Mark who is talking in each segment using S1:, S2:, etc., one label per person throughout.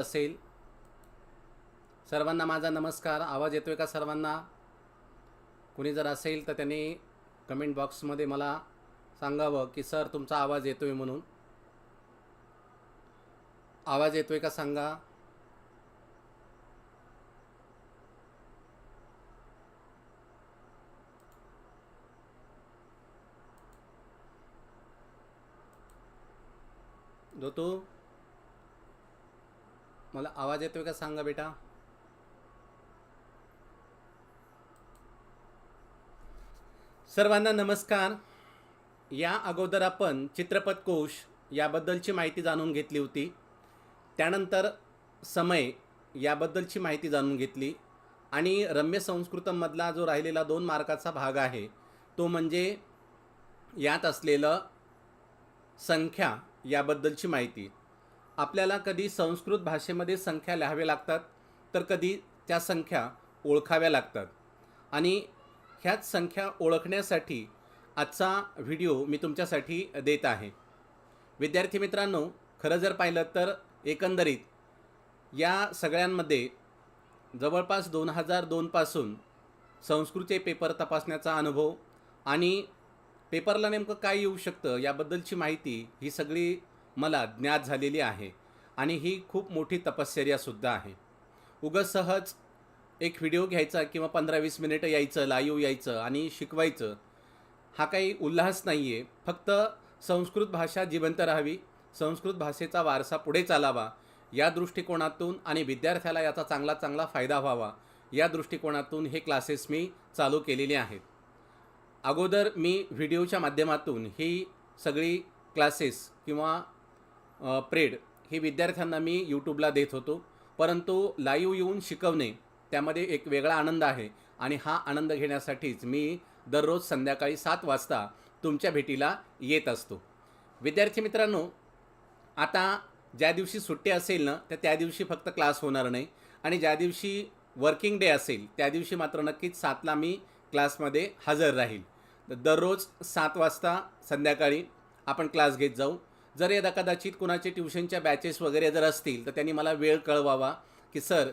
S1: असेल. सर्वांना माझा नमस्कार. आवाज येतोय का सर्वांना? कुणी जर असेल तर त्यांनी कमेंट बॉक्समध्ये मला सांगावं की सर तुमचा आवाज येतोय म्हणून. आवाज येतोय का सांगा? ऋतू मला आवाज येतोय का सांगा बेटा? सर्वांना नमस्कार. या अगोदर आपण चित्रपट कोश याबद्दलची माहिती जाणून घेतली होती. त्यानंतर समय याबद्दलची माहिती जाणून घेतली. आणि रम्य संस्कृतमधला जो राहिलेला दोन मार्काचा भाग आहे तो म्हणजे यात असलेलं संख्या याबद्दलची माहिती. आपल्याला कधी संस्कृत भाषेमध्ये संख्या लिहाव्या लागतात तर कधी त्या संख्या ओळखाव्या लागतात. आणि ह्याच संख्या ओळखण्यासाठी आजचा व्हिडिओ मी तुमच्यासाठी देत आहे. विद्यार्थी मित्रांनो खरं जर पाहिलं तर एकंदरीत या सगळ्यांमध्ये जवळपास दोन हजार दोनपासून संस्कृतचे पेपर तपासण्याचा अनुभव आणि पेपरला नेमकं काय येऊ शकतं याबद्दलची माहिती ही सगळी मला ज्ञात झालेली आहे आणि ही खूप मोठी तपश्चर्यासुद्धा आहे. उगं सहज एक व्हिडिओ घ्यायचा किंवा पंधरा वीस मिनिटं यायचं लाईव्ह यायचं आणि शिकवायचं हा काही उल्हास नाही आहे फक्त संस्कृत भाषा जिवंत राहावी संस्कृत भाषेचा वारसा पुढे चालावा या दृष्टिकोनातून आणि विद्यार्थ्याला याचा चांगला चांगला फायदा व्हावा या दृष्टिकोनातून हे क्लासेस मी चालू केलेले आहेत. अगोदर मी व्हिडिओच्या माध्यमातून ही सगळी क्लासेस किंवा प्रेड हे विद्यार्थ्यांना मी यूट्यूबला देत होतो. परंतु लाईव्ह येऊन शिकवणे त्यामध्ये एक वेगळा आनंद आहे. आणि हा आनंद घेण्यासाठीच मी दररोज संध्याकाळी सात वाजता तुमच्या भेटीला येत असतो. विद्यार्थी मित्रांनो आता ज्या दिवशी सुट्टी असेल ना तर त्या दिवशी फक्त क्लास होणार नाही. आणि ज्या दिवशी वर्किंग डे असेल त्या दिवशी मात्र नक्कीच सातला मी क्लासमध्ये हजर राहील. तर दररोज सात वाजता संध्याकाळी आपण क्लास घेत जाऊ. जर यदा कदाचित कुणाचे ट्युशनच्या बॅचेस वगैरे जर असतील तर त्यांनी मला वेळ कळवावा की सर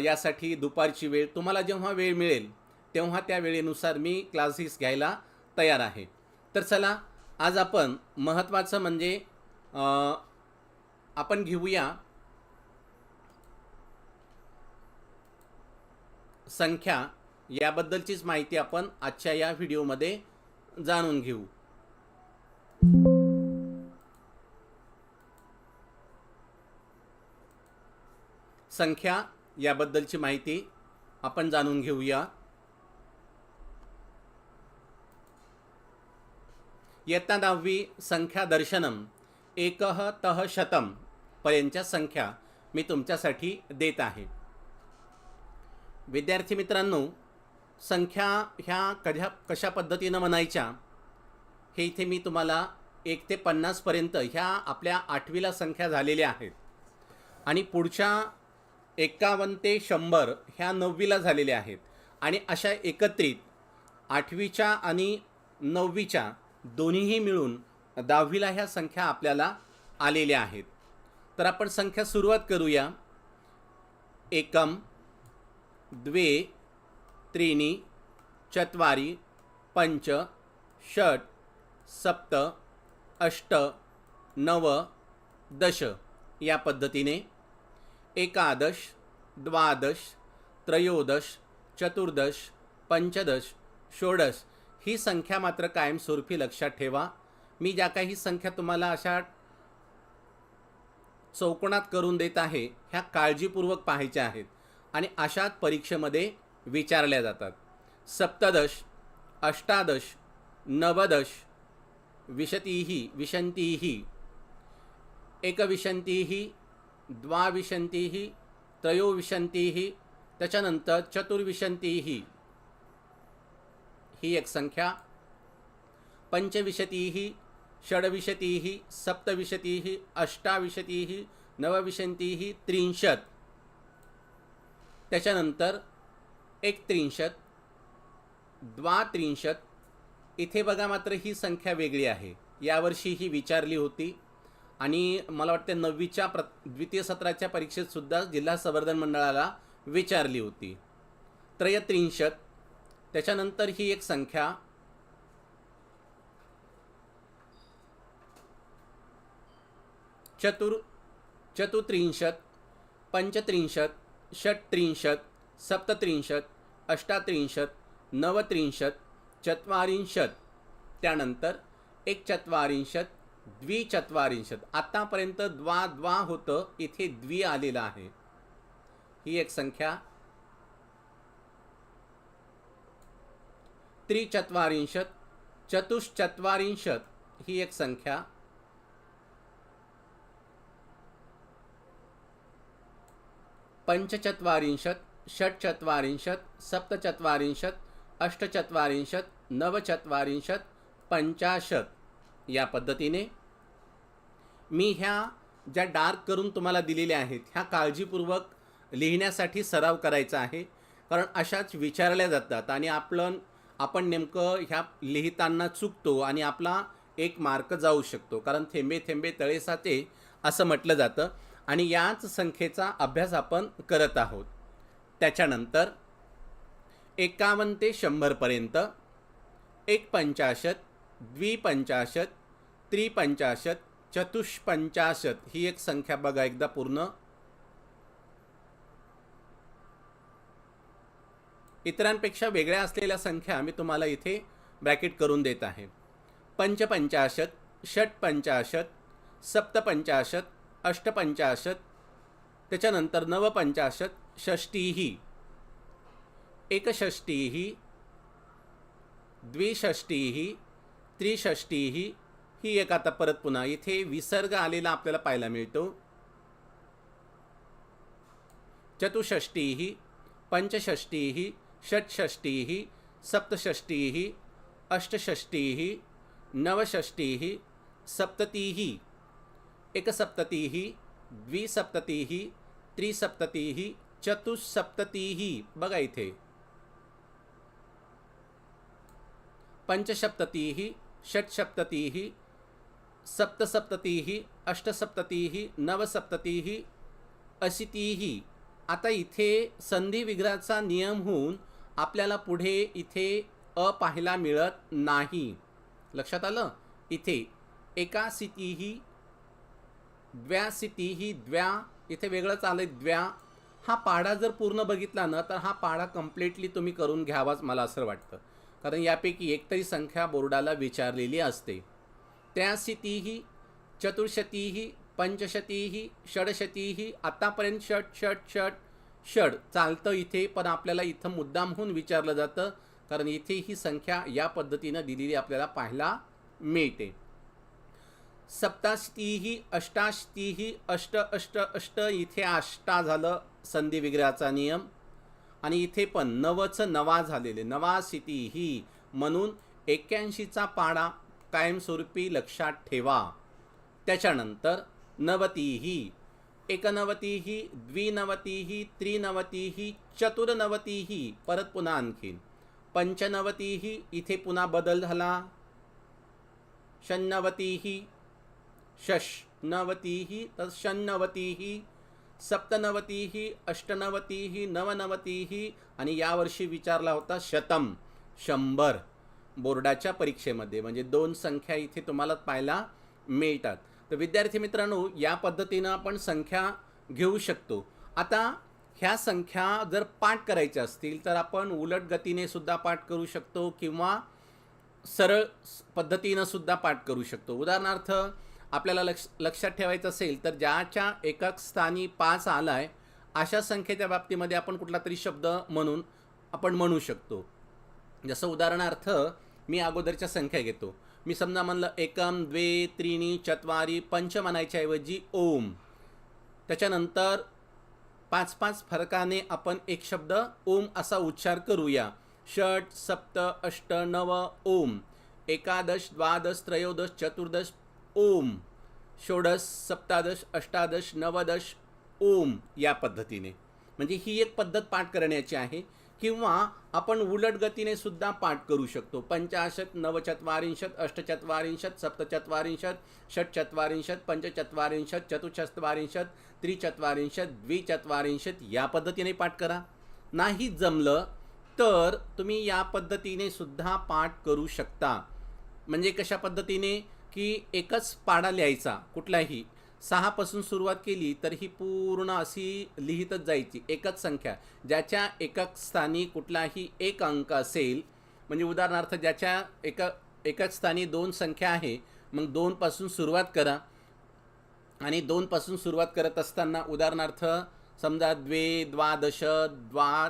S1: यासाठी दुपारची वेळ तुम्हाला जेव्हा वेळ मिळेल तेव्हा त्या वेळेनुसार मी क्लासेस घ्यायला तयार आहे. तर चला आज आपण महत्त्वाचं म्हणजे आपण घेऊया संख्या. याबद्दलचीच माहिती आपण आजच्या या व्हिडिओमध्ये जाणून घेऊ. संख्या याबद्दलची माहिती आपण जाणून घेऊया. इयत्ता दहावी संख्या दर्शनम एकह तह शतम पर्यंतच्या संख्या मी तुमच्यासाठी देत आहे. विद्यार्थी मित्रांनो संख्या ह्या कध्या कशा पद्धतीनं म्हणायच्या? हे इथे मी तुम्हाला एक ते पन्नासपर्यंत ह्या आपल्या आठवीला संख्या झालेल्या आहेत. आणि पुढच्या एकावन्न ते शंभर ह्या नववीला झालेल्या आहेत. आणि अशा एकत्रित आठवीच्या आणि नववीच्या दोन्हीही मिळून दहावीला ह्या संख्या आपल्याला आलेल्या आहेत. तर आपण संख्या सुरुवात करूया. एकम द्वे त्रीणी चत्वारि पंच षट सप्त अष्ट नव दश या पद्धतीने एकादश द्वादश त्रयोदश चतुर्दश पंचदश षोडश ही संख्या मात्र कायमस्वरूपी लक्षात ठेवा. मी ज्या काही संख्या तुम्हाला अशा चौकोनात करून देत आहे ह्या काळजीपूर्वक पाहायच्या आहेत आणि अशाच परीक्षेमध्ये विचारल्या जातात. सप्तदश अष्टादश नवदश विशतीही विशंतीही एकविशंतीही द्वाविशंतीही त्रयोविशंतीही त्याच्यानंतर चतुर्विशंतीही ही एक संख्या. पंचविशतीही षड्विशतीही सप्तविशतीही अष्टाविशतीही नवविशंतीही त्रिंशत. त्याच्यानंतर एकत्रिंशत द्वात्रिंशत. इथे बघा मात्र ही संख्या वेगळी आहे. यावर्षी ही विचारली होती. आणि मला वाटते नववीच्या प्र द्वितीय सत्राच्या परीक्षेतसुद्धा जिल्हा संवर्धन मंडळाला विचारली होती. त्रयत्रिंशत. त्याच्यानंतर ही एक संख्या. चतुर चतुत्रिंशत पंचत्रिंशत षट्त्रिंशत सप्तत्रिंशत अष्टात्रिंशत नवत्रिंशत चत्वारिंशत. त्यानंतर एक चत्वारिंशत द्विचत्वारिंशत. आत्तापर्यंत द्वा द्वा होतं इथे द्वि आलेलं आहे. ही एक संख्या. त्रिचत्वारिंशत चतुश्चत्वारिंशत ही एक संख्या. पंचचत्वारिंशत षट्चत्वारिंशत सप्तचत्वारिंशत अष्टचत्वारिंशत नवचत्वारिंशत पंचाशत. या पद्धतीने मी ह्या ज्या डार्क करून तुम्हाला दिलेल्या आहेत ह्या काळजीपूर्वक लिहिण्यासाठी सराव करायचा आहे. कारण अशाच विचारल्या जातात आणि आपलं आपण नेमकं ह्या लिहिताना चुकतो आणि आपला एक मार्क जाऊ शकतो. कारण थेंबे थेंबे तळे साचे असं म्हटलं जातं आणि याच संख्येचा अभ्यास आपण करत आहोत. त्याच्यानंतर एकावन्न ते शंभरपर्यंत एक पंचाशत द्विपंचाशत त्रिपंचाशत चतुष्पंचाशत ही एक संख्या बघा एकदा पूर्ण. इतरांपेक्षा वेगळ्या असलेल्या संख्या मी तुम्हाला इथे ब्रॅकेट करून देत आहे. पंचपंचाशत षटपंचाशत सप्तपंचाशत अष्टपंचाशत त्याच्यानंतर नवपंचाशत षष्टीही एकषष्टीही द्विषष्टीही त्रिषष्टी ही एक आता परत पुन्हा इथे विसर्ग आलेला आपल्याला पाहायला मिळतो. चतुषष्टीही पंचषष्टीही षट्षष्टीही सप्तषष्टीही अष्टषष्टीही नवषष्टीही सप्ततीही एकसप्ततीही द्विसप्ततीही त्रिसप्ततीही चतुस्सप्ततीही बघा इथे. पंचसप्ततीही षट्सप्ततिः सप्तसप्ततिः अष्टसप्ततिः नवसप्ततिः अशीतिः. आता इथे संधी विग्रहाचा नियम होऊन आपल्याला पुढे इथे अ पाहायला मिळत नाही. लक्षात आलं? इथे एका सितीही द्व्या इथे वेगळंच आलं आहे द्व्या. हा पाढा जर पूर्ण बघितला ना तर हा पाढा कम्प्लिटली तुम्ही करून घ्यावाच मला असं वाटतं. कारण यापैकी एकतरी संख्या बोर्डाला विचारलेली असते. त्यासितीही चतुर्शतीही पंचशतीही षडशतीही आत्तापर्यंत षट षट षट षड चालतं इथे पण आपल्याला इथं मुद्दामहून विचारलं जातं कारण इथे ही संख्या या पद्धतीनं दिलेली आपल्याला पाहायला मिळते. सप्ताष्टीही अष्टाष्टीही अष्ट अष्ट अष्ट इथे आष्टा झालं संधी विग्रहाचा नियम. आणि इथे पण नवचं नवा झालेले नवासिती ही म्हणून एक्क्याऐंशीचा पाडा कायमस्वरूपी लक्षात ठेवा. त्याच्यानंतर नवतीही एकनवतीही द्विनवतीही त्रिनवतीही चतुर्नवतीही परत पुन्हा आणखीन. पंचनवतीही इथे पुन्हा बदल झाला. षण्णवतीही षष्णवतीही तर षण्णवतीही सप्तनवतीही अष्टनवतीही नवनवतीही आणि यावर्षी विचारला होता शतम शंभर. बोर्डाच्या परीक्षेमध्ये. म्हणजे दोन संख्या इथे तुम्हाला पाहायला मिळतात. तर विद्यार्थी मित्रांनो या पद्धतीनं आपण संख्या घेऊ शकतो. आता ह्या संख्या जर पाठ करायच्या असतील तर आपण उलट गतीने सुद्धा पाठ करू शकतो किंवा सरळ पद्धतीनं सुद्धा पाठ करू शकतो. उदाहरणार्थ आपल्याला लक्ष लक्षात ठेवायचं असेल तर ज्याच्या एकक स्थानी पाच आला आहे अशा संख्येच्या बाबतीमध्ये आपण कुठला तरी शब्द म्हणून आपण म्हणू शकतो. जसं उदाहरणार्थ मी अगोदरच्या संख्या घेतो. मी समजा म्हणलं एकम द्वे त्रिणी चत्वारी पंच म्हणायच्याऐवजी ओम. त्याच्यानंतर पाच पाच फरकाने आपण एक शब्द ओम असा उच्चार करूया. षट सप्त अष्ट नव ओम. एकादश द्वादश त्रयोदश चतुर्दश ओम षोडश सप्तादश अष्टादश नवदश ओम या पद्धतीने. म्हणजे ही एक पद्धत पाठ करण्याची आहे. किंवा आपण उलट गतीने सुद्धा पाठ करू शकतो. पंचाशत नवचत्वारिंशत अष्टचत्वारिंशत सप्तचत्वारिंशत षटचत्वारिंशत पंचचत्वारिंशत चतुश्चत्वारिंशत त्रिचत्वारिंशत द्विचत्वारिंशत या पद्धतीने पाठ करा. नाही जमलं तर तुम्ही या पद्धतीने सुद्धा पाठ करू शकता. म्हणजे कशा पद्धतीने? की एकच पाडा लिहायचा कुठलाही. सहापासून सुरुवात केली तर ही पूर्ण अशी लिहितच जायची एकच संख्या. ज्याच्या एकक स्थानी कुठलाही एक अंक असेल म्हणजे उदाहरणार्थ ज्याच्या एका एकच स्थानी दोन संख्या आहे मग दोनपासून सुरुवात करा. आणि दोनपासून सुरुवात करत असताना उदाहरणार्थ समजा द्वे द्वादश द्वा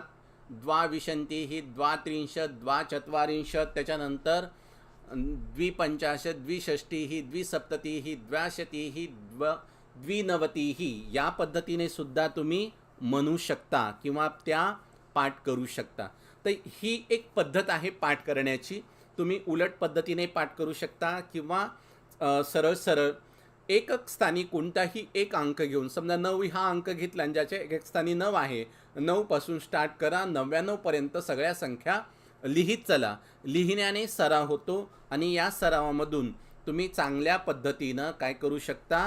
S1: द्वाविशंती ही द्वात्रिंशत द्वाचत्वारिंशत त्याच्यानंतर द्विपंचाशत द्विषष्टी द्विसप्ततिः द्विसप्तती ही द्व्याशती ही द्व द्विनवती ही या पद्धतीने सुद्धा तुम्ही म्हणू शकता किंवा त्या पाठ करू शकता. तर ही एक पद्धत आहे पाठ करण्याची. तुम्ही उलट पद्धतीने पाठ करू शकता किंवा सरळ सरळ. एकक स्थानी कोणताही एक अंक घेऊन समजा नऊ हा अंक घेतला आणि ज्याच्या एक स्थानी नऊ आहे नऊपासून स्टार्ट करा नव्याण्णवपर्यंत सगळ्या संख्या लिहित चला. लिहिण्याने सराव होतो आणि या सरावामधून तुम्ही चांगल्या पद्धतीनं काय करू शकता?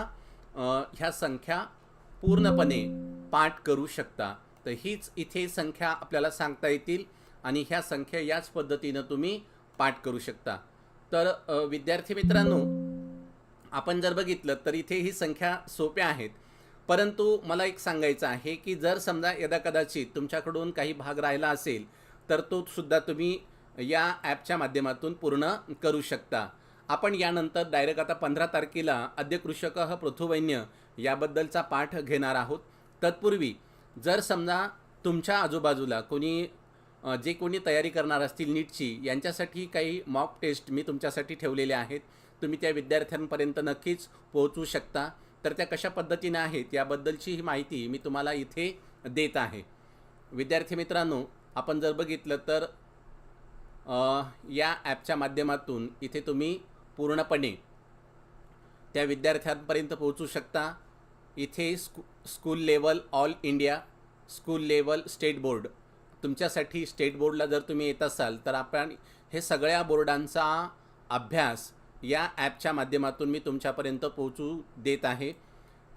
S1: ह्या संख्या पूर्णपणे पाठ करू शकता. तर हीच इथे संख्या आपल्याला सांगता येतील आणि ह्या संख्या याच पद्धतीनं तुम्ही पाठ करू शकता. तर विद्यार्थी मित्रांनो आपण जर बघितलं तर इथे ही संख्या सोप्या आहेत. परंतु मला एक सांगायचं आहे की जर समजा यदा कदाचित तुमच्याकडून काही भाग राहिला असेल तर तो सुद्धा तुम्ही या ॲपच्या माध्यमातून पूर्ण करू शकता. आपण यानंतर डायरेक्ट आता पंधरा तारखेला अद्यकृषकः पृथुवैन्य याबद्दलचा पाठ घेणार आहोत. तत्पूर्वी जर समजा तुमच्या आजूबाजूला कोणी जे कोणी तयारी करणार असतील नीटची यांच्यासाठी काही मॉक टेस्ट मी तुमच्यासाठी ठेवलेले आहेत. तुम्ही त्या विद्यार्थ्यांपर्यंत नक्कीच पोहोचू शकता. तर त्या कशा पद्धतीने आहेत याबद्दलची ही माहिती मी तुम्हाला इथे देत आहे. विद्यार्थी मित्रांनो आपण जर बघितलं तर या ॲपच्या माध्यमातून इथे तुम्ही पूर्णपणे त्या विद्यार्थ्यांपर्यंत पोहोचू शकता. इथे school school level all India school level state board. तुमच्यासाठी स्टेट बोर्डला जर तुम्ही येत असाल तर आपण हे सगळ्या बोर्डांचा अभ्यास या ॲपच्या माध्यमातून मी तुमच्यापर्यंत पोहोचू देत आहे.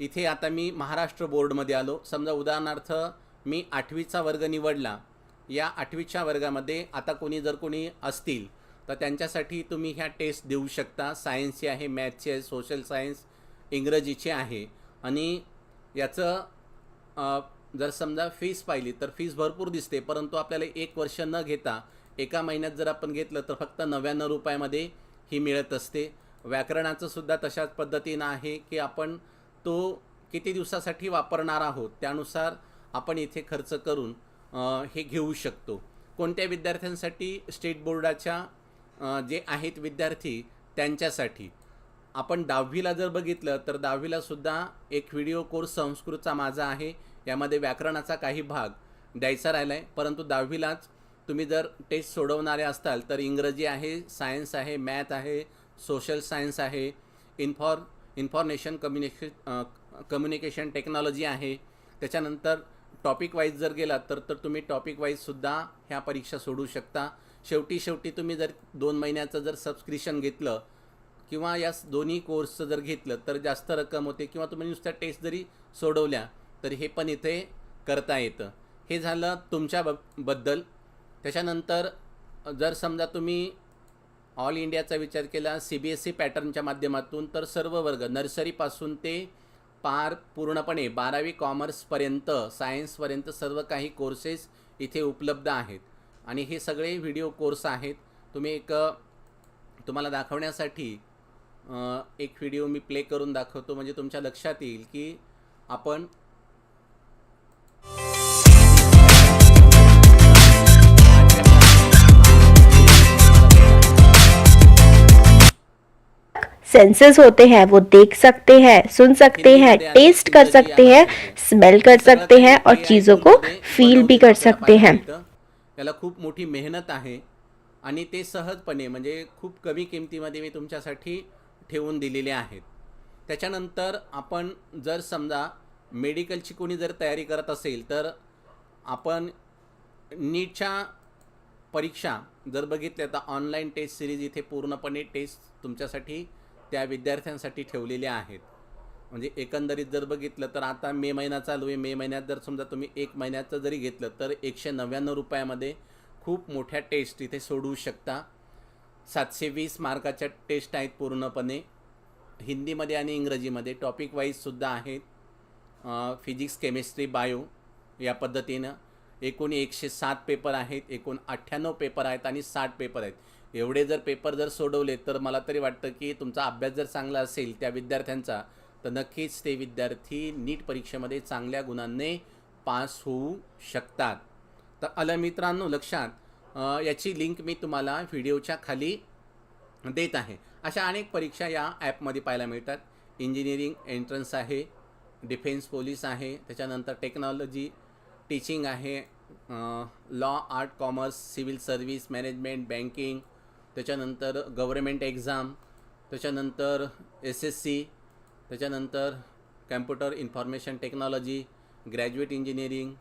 S1: इथे आता मी महाराष्ट्र बोर्डमध्ये आलो. समजा उदाहरणार्थ मी आठवीचा वर्ग निवडला. या आठवीच्या वर्गामध्ये आता कोणी जर कोणी असतील तर त्यांच्यासाठी तुम्ही ह्या टेस्ट देऊ शकता. सायन्सची आहे मॅथची आहे सोशल सायन्स इंग्रजीची आहे. आणि याचं जर समजा फीस पाहिली तर फीस भरपूर दिसते परंतु आपल्याला एक वर्ष न घेता एका महिन्यात जर आपण घेतलं तर फक्त नव्याण्णव रुपयामध्ये ही मिळत असते. व्याकरणाचं सुद्धा तशाच पद्धतीनं आहे की आपण तो किती दिवसासाठी वापरणार आहोत त्यानुसार आपण इथे खर्च करून हे घेऊ शकतो. कोणत्या विद्यार्थ्यांसाठी? स्टेट बोर्डाच्या जे आहेत विद्यार्थी त्यांच्यासाठी. आपण दहावीला जर बघितलं तर दहावीला सुद्धा एक व्हिडिओ कोर्स संस्कृतचा माझा आहे. यामध्ये व्याकरणाचा काही भाग द्यायचा राहिला आहे परंतु दहावीलाच तुम्ही जर टेस्ट सोडवणारे असताल तर इंग्रजी आहे सायन्स आहे मॅथ आहे सोशल सायन्स आहे information information communication communication technology आहे. त्याच्यानंतर टॉपिक वाईज जर गेलात तर तर तुम्ही टॉपिक वाईजसुद्धा ह्या परीक्षा सोडू शकता. शेवटी शेवटी तुम्ही जर दोन महिन्याचं जर सबस्क्रिप्शन घेतलं किंवा या दोन्ही कोर्सचं जर घेतलं तर जास्त रक्कम होते किंवा तुम्ही नुसत्या टेस्ट जरी सोडवल्या तर हे पण इथे करता येतं. हे झालं तुमच्या ब बद्दल. त्याच्यानंतर जर समजा तुम्ही ऑल इंडियाचा विचार केला सी बी एस ई पॅटर्नच्या माध्यमातून तर सर्व वर्ग नर्सरीपासून ते पार पूर्णपणे बारावी कॉमर्सपर्यंत सायन्सपर्यंत सर्व काही कोर्सेस इथे उपलब्ध आहेत. आणि हे सगळे व्हिडिओ कोर्स आहेत. तुम्ही एक तुम्हाला दाखवण्यासाठी एक व्हिडिओ मी प्ले करून दाखवतो. म्हणजे तुमच्या लक्षात येईल की आपण
S2: सेंसेस होते हैं वो देख सकते हैं सुन सकते हैं टेस्ट कर सकते हैं स्मेल कर सकते हैं और चीज़ों को फील भी कर सकते हैं।
S1: त्याला खूप मोठी मेहनत आहे आणि ते सहजपणे म्हणजे खूप कमी किमतीमध्ये मी तुमच्यासाठी ठेवून दिलेले आहेत. त्याच्यानंतर आपण जर समजा मेडिकलची कोणी जर तयारी करत असेल तर आपण नीटच्या परीक्षा जर बघितल्या तर ऑनलाईन टेस्ट सिरीज इथे पूर्णपणे टेस्ट तुमच्यासाठी त्या विद्यार्थ्यांसाठी ठेवलेल्या आहेत. म्हणजे एकंदरीत जर बघितलं तर आता मे महिना चालू आहे. मे महिन्यात जर समजा तुम्ही एक महिन्याचं जरी घेतलं तर एकशे नव्याण्णव रुपयामध्ये खूप मोठ्या टेस्ट इथे सोडवू शकता. सातशे वीस मार्काच्या टेस्ट आहेत पूर्णपणे. हिंदीमध्ये आणि इंग्रजीमध्ये टॉपिक वाईजसुद्धा आहेत. फिजिक्स केमिस्ट्री बायो या पद्धतीनं. एकूण एकशे सात पेपर आहेत. एकूण अठ्ठ्याण्णव पेपर आहेत आणि साठ पेपर आहेत. एवढे जर पेपर जर सोडवले तर मला तरी वाटतं की तुमचा अभ्यास जर चांगला असेल त्या विद्यार्थ्यांचा तर नक्कीच ते विद्यार्थी नीट परीक्षेमध्ये चांगल्या गुणांनी पास होऊ शकतात. तर आलं मित्रांनो लक्षात याची लिंक मी तुम्हाला व्हिडिओच्या खाली देत आहे. अशा अनेक परीक्षा या ॲपमध्ये पाहायला मिळतात. इंजिनिअरिंग एंट्रन्स आहे डिफेन्स पोलीस आहे त्याच्यानंतर टेक्नॉलॉजी टीचिंग आहे law art commerce civil service management banking त्याच्यानंतर गव्हर्मेंट एक्झाम त्याच्यानंतर एस एस सी त्याच्यानंतर computer information technology graduate engineering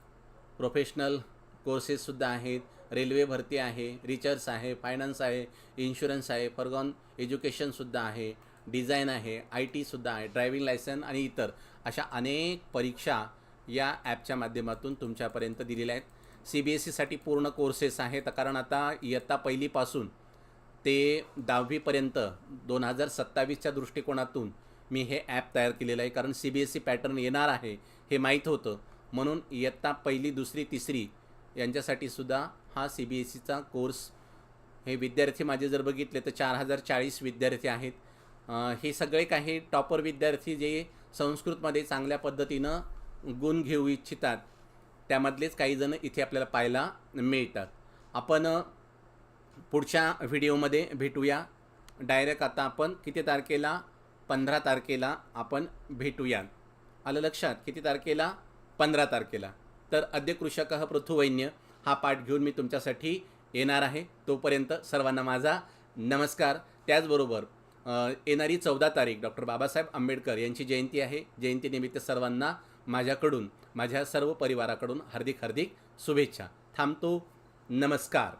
S1: professional कोर्सेससुद्धा आहेत. रेल्वे भरती आहे रिचर्स आहे फायनान्स आहे इन्शुरन्स आहे फरगॉन एज्युकेशनसुद्धा आहे डिझाईन आहे आय टीसुद्धा आहे ड्रायव्हिंग लायसन आणि इतर अशा अनेक परीक्षा या ॲपच्या माध्यमातून तुमच्यापर्यंत दिलेल्या आहेत. सी बी एस सीसाठी पूर्ण कोर्सेस आहेत कारण आता इयत्ता पहिलीपासून ते दहावीपर्यंत दोन हजार सत्तावीसच्या दृष्टिकोनातून मी हे ॲप तयार केलेलं आहे. कारण C B S E pattern येणार आहे हे माहीत होतं. म्हणून इयत्ता पहिली दुसरी तिसरी यांच्यासाठी सुद्धा हा सी बी एस सीचा कोर्स हे विद्यार्थी माझे जर बघितले तर चार हजार चाळीस विद्यार्थी आहेत. हे सगळे काही टॉपर विद्यार्थी जे संस्कृतमध्ये चांगल्या पद्धतीनं गुण घेऊ इच्छितात त्यामधलेच काही जण इथे आपल्याला पाहायला मिळतात. आपण पुढच्या व्हिडिओमध्ये भेटूया. डायरेक्ट आता आपण किती तारखेला? पंधरा तारखेला आपण भेटूया. आलं लक्षात? किती तारखेला? पंधरा तारखेला. तर अद्य कृषक पृथुवैन्य हा पाठ घेऊन मी तुमच्यासाठी येणार आहे. तोपर्यंत सर्वांना माझा नमस्कार. त्याचबरोबर येणारी चौदा तारीख डॉक्टर बाबासाहेब आंबेडकर यांची जयंती आहे. जयंतीनिमित्त सर्वांना माझ्याकडून माझ्या सर्व परिवाराकडून हार्दिक हार्दिक शुभेच्छा. थांबतो. नमस्कार.